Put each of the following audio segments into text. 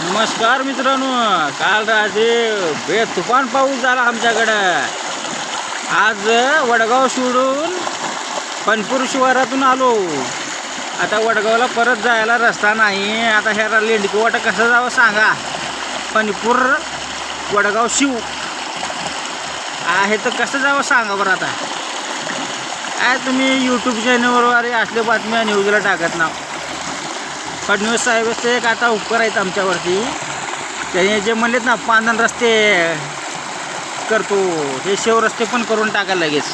नमस्कार मित्रांनो काल रात्री बेतुफान पाऊस झाला आमच्याकडं. आज वडगाव सोडून पणपूर शिवारातून आलो. आता वडगावला परत जायला रस्ता नाही. आता ह्या लेंडकीवाट कसं जावं सांगा. पणपूर वडगाव शिव. आहे तर कसं जावं सांगा बरं आता. काय तुम्ही यूट्यूब चॅनलवर असल्या बातम्या न्यूजला टाकत ना फडणवीस साहेबांचे एक आता उपकार आहेत आमच्यावरती. त्याने जे म्हणलेत ना पांधन रस्ते करतो हे शेव रस्ते पण करून टाका लगेच.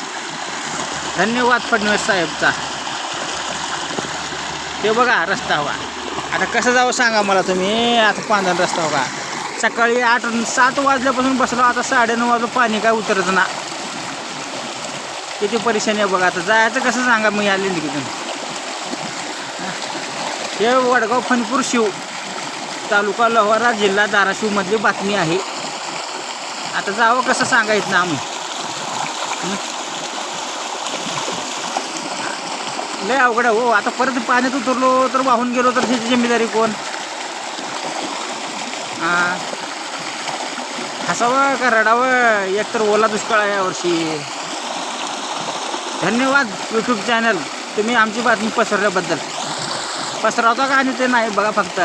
धन्यवाद फडणवीस साहेबचा. ते बघा रस्ता हवा. आता कसं जावं सांगा मला तुम्ही आता पांधन रस्ता बघा सकाळी आठ सात वाजल्यापासून बसलो आता साडेनऊ वाजलं पाणी काय उतरत ना. किती परेशानी आहे बघा आता जायचं कसं सांगा मी आले तुम्ही हे वडगाव फणपूर शिव तालुका लोहारा जिल्हा धाराशिवमधली बातमी आहे. आता जावं कसं सांगायचं ना आम्ही? लय अवघड हो. आता परत पाण्यात उतरलो तर वाहून गेलो तर त्याची जिम्मेदारी कोण? हां हसावं का रडावं? एकतर ओला दुष्काळ आहे यावर्षी धन्यवाद यूट्यूब चॅनल तुम्ही आमची बातमी पसरल्याबद्दल. पसरवता का आणि ते नाही बघा फक्त.